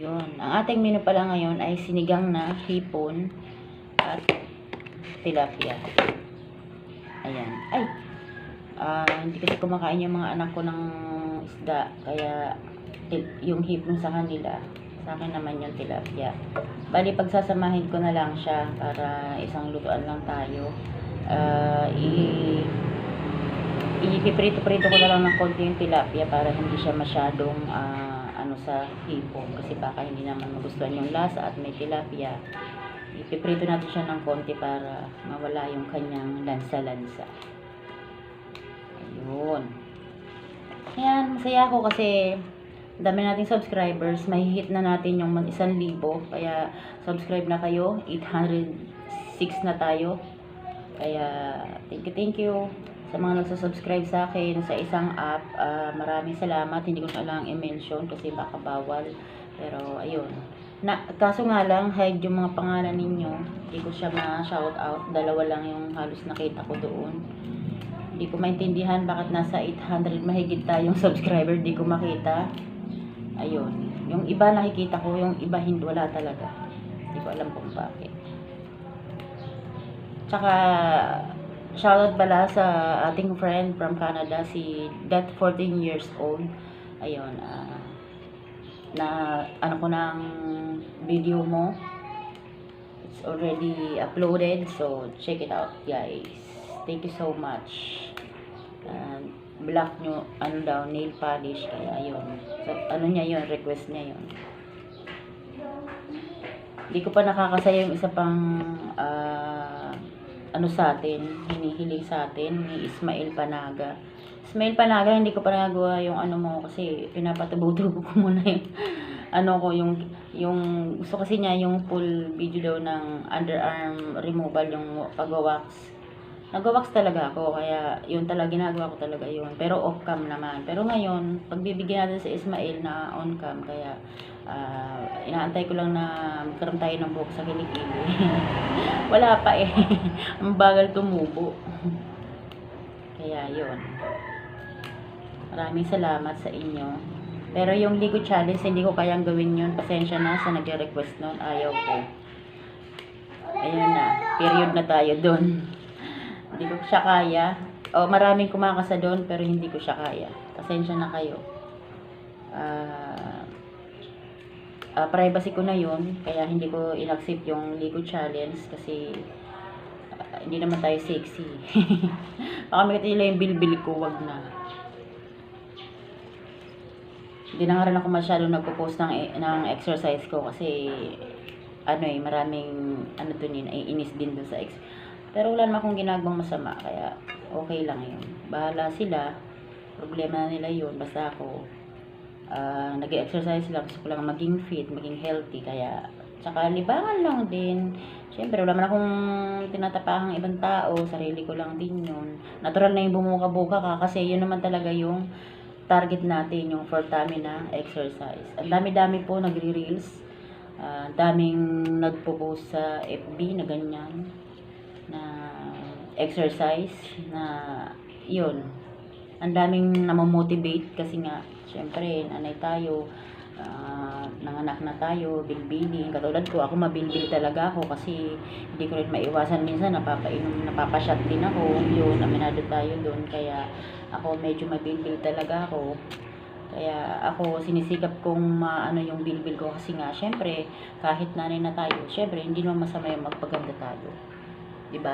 Yun. Ang ating menu pala ngayon ay sinigang na hipon at tilapia. Ayan. Ay! Ah, hindi kasi kumakain yung mga anak ko ng isda. Kaya yung hipon sa kanila. Sa akin naman yung tilapia. Bali, pagsasamahin ko na lang siya para isang lutuan lang tayo. Ah, i ipiprito-prito ko na lang ng konti yung tilapia para hindi siya masyadong ah, ano sa hipon. Kasi baka hindi naman magustuhan yung lasa at may tilapia. Ipiprito natin siya ng konti para mawala yung kanyang lansa-lansa. Ayun. Ayan masaya ako kasi dami nating subscribers. Mahihit na natin yung mag isang libo. Kaya subscribe na kayo. 806 na tayo. Kaya thank you thank you sa mga nagsusubscribe sa akin sa isang app. ah, maraming salamat. Hindi ko na lang i-mention kasi baka bawal. Pero ayun. Na, kaso nga lang, hide yung mga pangalan ninyo. Hindi ko siya ma-shout out. Dalawa lang yung halos nakita ko doon. Hindi ko maintindihan bakit nasa 800 mahigit tayong subscriber. Hindi ko makita. Ayun. Yung iba nakikita ko, yung iba hindi wala talaga. Hindi ko alam kung bakit. Tsaka, shoutout pala sa ating friend from Canada, si That 14 years old. Ayun, ah, na ano ko ng video mo. It's already uploaded, so check it out, guys. Thank you so much. And black nyo, ano daw, nail polish, kaya ayun. So, ano niya yun, request niya yun. Hindi ko pa nakakasaya yung isa pang ah, ano sa atin, hinihiling sa atin ni Ismail Panaga. Ismail Panaga, hindi ko pa nagawa yung ano mo kasi pinapatubo-tubo ko muna yung ano ko yung yung gusto kasi niya yung full video daw ng underarm removal yung pagwa-wax. Nagwa-wax talaga ako kaya yun talaga ginagawa ko talaga yun pero off cam naman. Pero ngayon, pagbibigyan natin sa Ismail na on cam kaya ah, inaantay ko lang na magkaroon tayo ng buhok sa kilikili. Wala pa eh. Ang bagal tumubo. Kaya yun. Maraming salamat sa inyo. Pero yung Ligo Challenge, hindi ko kayang gawin yun. Pasensya na sa nagre-request nun. Ayaw ko. Ayun na. Period na tayo doon. Hindi ko siya kaya. O, maraming kumakasa doon, pero hindi ko siya kaya. Pasensya na kayo. Ah... ah, privacy ko na yun, kaya hindi ko inaccept yung Ligo Challenge kasi ah, hindi naman tayo sexy. Baka may nila yung bilbil ko, wag na. Hindi na nga rin ako masyado nagpo-post ng, e- ng exercise ko kasi ano eh, maraming ano din, ay inis din dun sa ex. Pero wala naman akong ginagawang masama, kaya okay lang yun. Bahala sila, problema nila yun, basta ako, ah nag-exercise lang, gusto ko lang maging fit, maging healthy, kaya, tsaka libangan lang din. Siyempre, wala man akong tinatapahang ibang tao, sarili ko lang din yun. Natural na yung bumuka-buka ka, kasi yun naman talaga yung target natin, yung for na exercise. Ang dami-dami po nagre-reels, ah, daming nagpo-post sa FB na ganyan, exercise, na yun, ang daming namomotivate kasi nga, syempre, nanay tayo, ah, nanganak na tayo, bilbilin. Katulad ko, ako mabilbil talaga ako kasi hindi ko rin maiwasan minsan, napapainom, napapashot din ako. Yun, aminado tayo doon. Kaya ako medyo mabilbil talaga ako. Kaya ako sinisikap kong maano yung bilbil ko kasi nga, syempre, kahit nanay na tayo, syempre, hindi naman masama yung magpaganda tayo. 'Di ba?